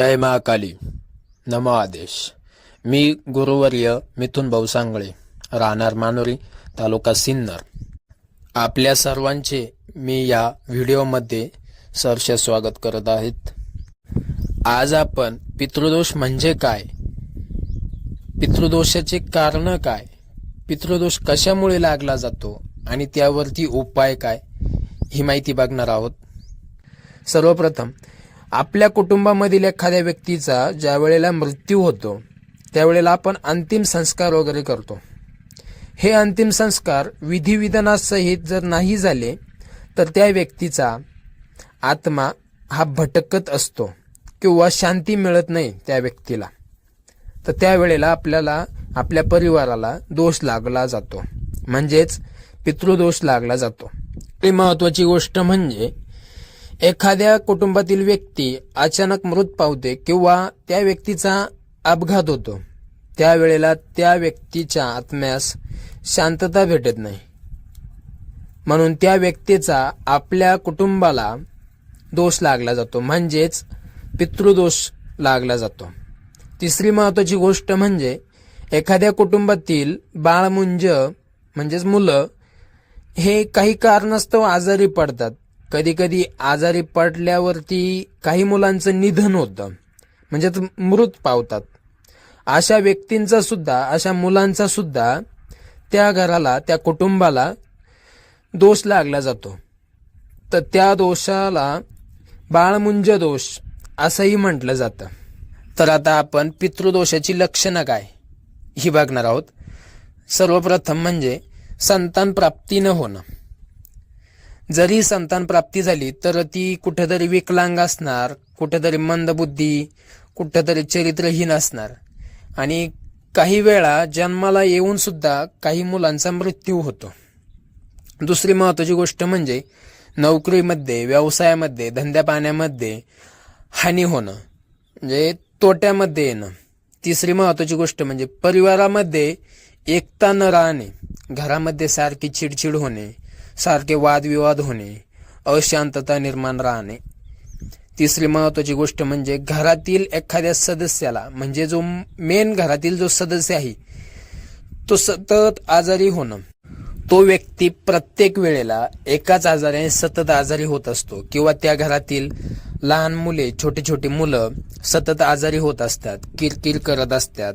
जय महाकाली नमो आदेश मी गुरुवर्य मिथुन भाऊ सांगळे राहणार मानोरी तालुका सिन्नर. आपल्या सर्वांचे मी या व्हिडिओमध्ये सहर्ष स्वागत करत आहेत. आज आपण पितृदोष म्हणजे काय? पितृदोषाचे कारण काय? पितृदोष कशामुळे लागला जातो? आणि त्यावरती उपाय काय? ही माहिती बघणार आहोत. सर्वप्रथम आपल्या कुटुंबामधील एखाद्या व्यक्तीचा ज्या वेळेला मृत्यू होतो त्यावेळेला आपण अंतिम संस्कार वगैरे करतो. हे अंतिम संस्कार विधिविधानासहित जर नाही झाले तर त्या व्यक्तीचा आत्मा हा भटकत असतो किंवा शांती मिळत नाही त्या व्यक्तीला. तर त्यावेळेला आपल्याला आपल्या परिवाराला दोष लागला जातो. म्हणजेच पितृदोष लागला जातो. ही महत्वाची गोष्ट म्हणजे एखाद्या कुटुंबातील व्यक्ती अचानक मृत पावते किंवा त्या व्यक्तीचा अपघात होतो त्यावेळेला त्या व्यक्तीच्या आत्म्यास शांतता भेटत नाही. म्हणून त्या व्यक्तीचा आपल्या कुटुंबाला दोष लागला जातो म्हणजेच पितृदोष लागला जातो. तिसरी महत्वाची गोष्ट म्हणजे एखाद्या कुटुंबातील बाळमुंज म्हणजेच मुलं हे काही कारणास्तव आजारी पडतात. कधी कधी आजारी पडल्यावरती काही मुलांचं निधन होतं. म्हणजे मृत पावतात. अशा व्यक्तींचा सुद्धा अशा मुलांचा सुद्धा त्या घराला त्या कुटुंबाला दोष लागला जातो. तर त्या दोषाला बाळमुंज दोष असंही म्हटलं जातं. तर आता आपण पितृदोषाची लक्षणं काय? ही बघणार आहोत. सर्वप्रथम म्हणजे संतान प्राप्ती न होणं. जरी संतान प्राप्ती झाली तर ती कुठेतरी विकलांग असणार कुठेतरी मंदबुद्धी कुठेतरी चरित्रहीन असणार. आणि काही वेळा जन्माला येऊन सुद्धा काही मुलांचा मृत्यू होतो. दुसरी महत्वाची गोष्ट म्हणजे नोकरीमध्ये व्यवसायामध्ये धंद्या पाण्यामध्ये हानी होणं म्हणजे तोट्यामध्ये येणं. तिसरी महत्वाची गोष्ट म्हणजे परिवारामध्ये एकता न राहणे घरामध्ये सारखी चिडचिड होणे सारखे वादविवाद होणे अशांतता निर्माण राहणे. तिसरी महत्वाची गोष्ट म्हणजे घरातील एखाद्या सदस्याला म्हणजे जो मेन घरातील जो सदस्य आहे तो सतत आजारी होणं. तो व्यक्ती प्रत्येक वेळेला एकाच आजाराने सतत आजारी होत असतो किंवा त्या घरातील लहान मुले छोटी छोटी मुलं सतत आजारी होत असतात किरकिर करत असतात.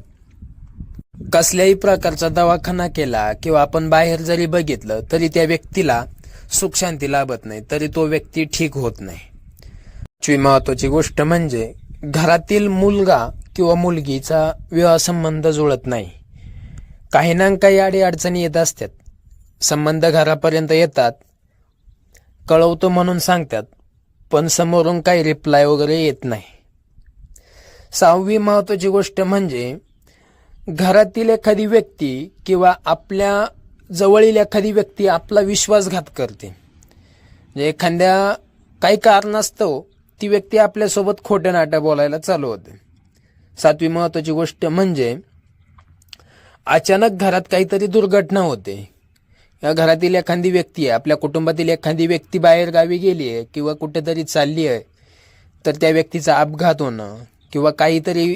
कसल्याही प्रकारचा दवाखाना केला किंवा आपण बाहेर जरी बघितलं तरी त्या व्यक्तीला सुखशांती लाभत नाही तरी तो व्यक्ती ठीक होत नाही. पाचवी महत्वाची गोष्ट म्हणजे घरातील मुलगा किंवा मुलगीचा विवाह संबंध जुळत नाही. काही ना काही आडी अडचणी येत असतात. संबंध घरापर्यंत येतात. कळवतो म्हणून सांगतात पण समोरून काही रिप्लाय वगैरे येत नाही. सहावी महत्वाची गोष्ट म्हणजे घरातील एखादी व्यक्ती किंवा आपल्या जवळील एखादी व्यक्ती आपला विश्वासघात करते. म्हणजे एखाद्या काही कारणास्तव ती व्यक्ती आपल्यासोबत खोट्या नाट्या बोलायला चालू होते. सातवी महत्वाची गोष्ट म्हणजे अचानक घरात काहीतरी दुर्घटना होते. या घरातील एखादी व्यक्ती आहे आपल्या कुटुंबातील एखादी व्यक्ती बाहेर गावी गेली आहे किंवा कुठेतरी चालली आहे तर त्या व्यक्तीचा अपघात होणं किंवा काहीतरी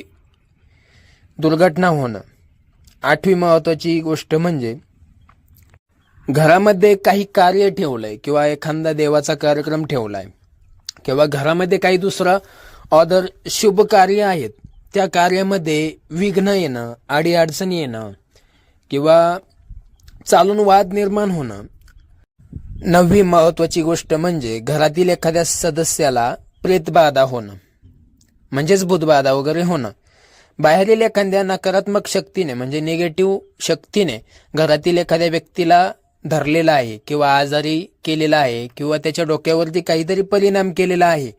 दुर्घटना होणं. आठवी महत्वाची गोष्ट म्हणजे घरामध्ये काही कार्य ठेवलंय किंवा एखादा देवाचा कार्यक्रम ठेवलाय किंवा घरामध्ये काही दुसरं ऑदर शुभ कार्य आहेत त्या कार्यामध्ये विघ्न येणं अडीअडचण येणं किंवा चालून वाद निर्माण होणं. नववी महत्वाची गोष्ट म्हणजे घरातील एखाद्या सदस्याला प्रेतबाधा होणं. म्हणजेच भूतबाधा वगैरे होणं. बाहेरील एखाद्या नकारात्मक शक्तीने म्हणजे निगेटिव्ह शक्तीने घरातील एखाद्या व्यक्तीला धरलेला आहे किंवा आजारी केलेला आहे किंवा त्याच्या डोक्यावरती काहीतरी परिणाम केलेला आहे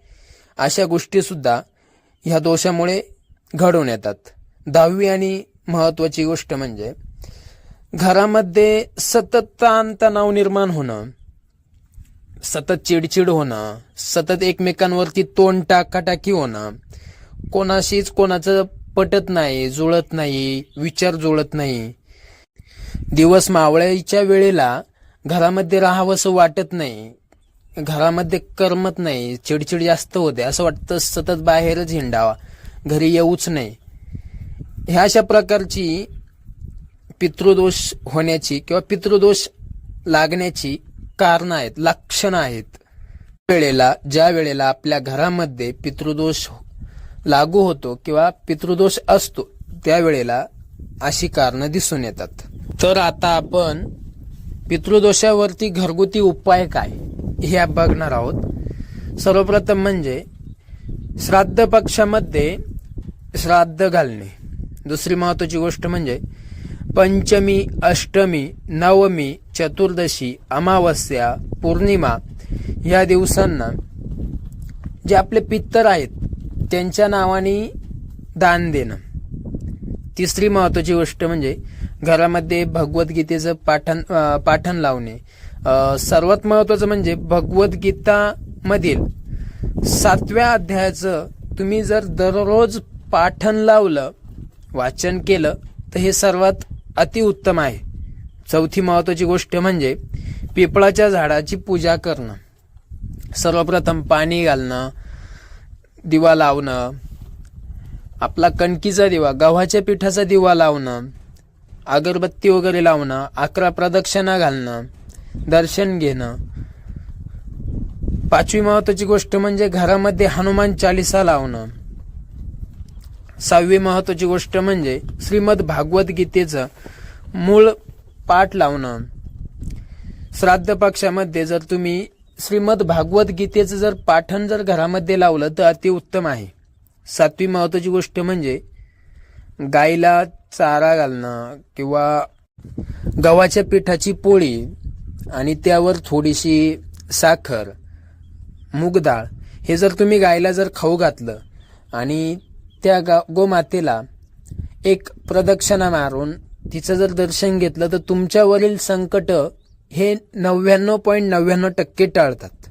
अशा गोष्टीसुद्धा ह्या दोषामुळे घडून येतात. दहावी आणि महत्वाची गोष्ट म्हणजे घरामध्ये सतत ताणतणाव निर्माण होणं सतत चिडचिड होणं सतत एकमेकांवरती तोंड टाकाटाकी होणं कोणाशीच कोणाचं पटत नाही जुळत नाही विचार जुळत नाही. दिवस मावळ्याच्या वेळेला घरामध्ये राहावंसं वाटत नाही. घरामध्ये करमत नाही चिडचिड जास्त होते असं वाटतं सतत बाहेरच हिंडावा घरी येऊच नाही. ह्या अशा प्रकारची पितृदोष होण्याची किंवा पितृदोष लागण्याची कारणं आहेत लक्षणं आहेत. वेळेला ज्या वेळेला आपल्या घरामध्ये पितृदोष लागू होतो किंवा पितृदोष असतो त्यावेळेला अशी कारणं दिसून येतात. तर आता आपण पितृदोषावरती घरगुती उपाय काय हे बघणार आहोत. सर्वप्रथम म्हणजे श्राद्ध पक्षामध्ये श्राद्ध घालणे. दुसरी महत्वाची गोष्ट म्हणजे पंचमी अष्टमी नवमी चतुर्दशी अमावस्या पौर्णिमा या दिवसांना जे आपले पित्तर आहेत त्यांच्या नावाने दान देणं. तिसरी महत्त्वाची गोष्ट म्हणजे घरामध्ये भगवद्गीतेचं पाठन पाठन लावणे. सर्वात महत्त्वाचं म्हणजे भगवद्गीतामधील सातव्या अध्यायाचं तुम्ही जर दररोज पाठन लावलं वाचन केलं तर हे सर्वात अतिउत्तम आहे. चौथी महत्त्वाची गोष्ट म्हणजे पिपळाच्या झाडाची पूजा करणं. सर्वप्रथम पाणी घालणं दिवा लावणं आपला कणकीचा दिवा गव्हाच्या पिठाचा दिवा लावणं अगरबत्ती वगैरे लावणं अकरा प्रदक्षिणा घालणं दर्शन घेणं. पाचवी महत्वाची गोष्ट म्हणजे घरामध्ये हनुमान चालिसा लावणं. सहावी महत्वाची गोष्ट म्हणजे श्रीमद भागवत गीतेचं मूळ पाठ लावणं. श्राद्ध पक्षामध्ये जर तुम्ही श्रीमद भागवत गीतेचं जर पाठन जर घरामध्ये लावलं तर अतिउत्तम आहे. सातवी महत्वाची गोष्ट म्हणजे गाईला चारा घालणं किंवा गव्हाच्या पिठाची पोळी आणि त्यावर थोडीशी साखर मूग डाळ हे जर तुम्ही गायला जर खाऊ घातलं आणि त्या गा गोमातेला एक प्रदक्षिणा मारून तिचं जर दर्शन घेतलं तर तुमच्यावरील संकट हे नव्याण्णव पॉईंट नव्याण्णव टक्के टाळतात.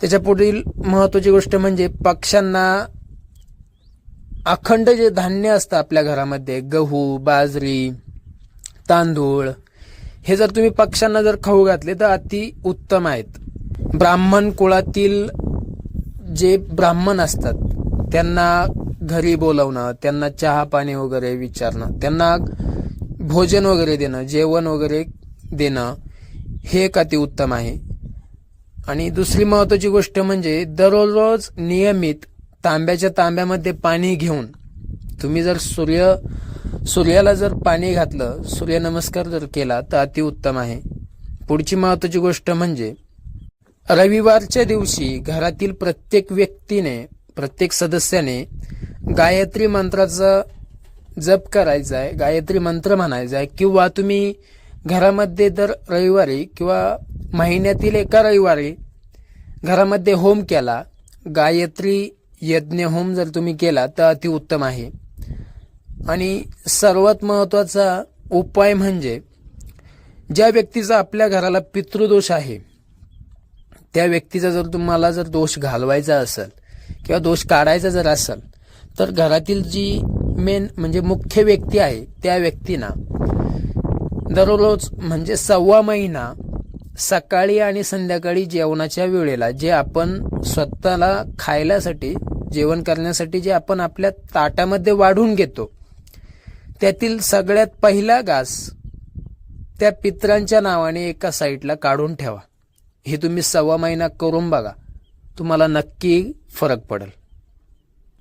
त्याच्या पुढील महत्वाची गोष्ट म्हणजे पक्ष्यांना अखंड जे धान्य असतं आपल्या घरामध्ये गहू बाजरी तांदूळ हे जर तुम्ही पक्ष्यांना जर खाऊ घातले तर अति उत्तम आहेत. ब्राह्मण कुळातील जे ब्राह्मण असतात त्यांना घरी बोलवणं त्यांना चहा पाणी वगैरे विचारणं त्यांना भोजन वगैरे देणं जेवण वगैरे देणं हे एक अतिउत्तम आहे. आणि दुसरी महत्वाची गोष्ट म्हणजे दररोज नियमित तांब्याच्या तांब्यामध्ये पाणी घेऊन तुम्ही जर सूर्य सूर्याला जर पाणी घातलं सूर्यनमस्कार जर केला तर अतिउत्तम आहे. पुढची महत्वाची गोष्ट म्हणजे रविवारच्या दिवशी घरातील प्रत्येक व्यक्तीने प्रत्येक सदस्याने गायत्री मंत्राचा जप करायचा आहे गायत्री मंत्र म्हणायचा आहे किंवा तुम्ही घरामध्ये दर रविवारी किंवा महिन्यातील एका रविवारी घरामध्ये होम केला गायत्री यज्ञ होम जर तुम्ही केला तर अतिउत्तम आहे. आणि सर्वात महत्त्वाचा उपाय म्हणजे ज्या व्यक्तीचा आपल्या घराला पितृदोष आहे त्या व्यक्तीचा जर तुम्हाला जर दोष घालवायचा असेल किंवा दोष काढायचा जर असेल तर घरातील जी मेन म्हणजे मुख्य व्यक्ती आहे त्या व्यक्तीना. दररोज म्हणजे सव्वा महिना सकाळी आणि संध्याकाळी जेवणाच्या वेळेला जे आपण स्वतःला खायलासाठी जेवण करण्यासाठी जे आपण आपल्या ताटामध्ये वाढून घेतो त्यातील सगळ्यात पहिला घास त्या पित्रांच्या नावाने एका साईडला काढून ठेवा. हे तुम्ही सव्वा महिना करून बघा. तुम्हाला नक्की फरक पडेल.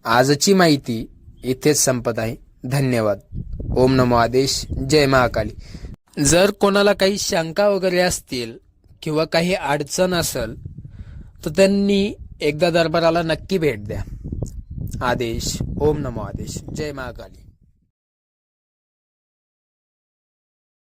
आजची माहिती इथेच संपत आहे. धन्यवाद. ओम नमो आदेश. जय महाकाली. जर कोणाला काही शंका वगैरे असतील किंवा काही अडचण असेल तर त्यांनी एकदा दरबाराला नक्की भेट द्या. आदेश. ओम नमो आदेश. जय महाकाली.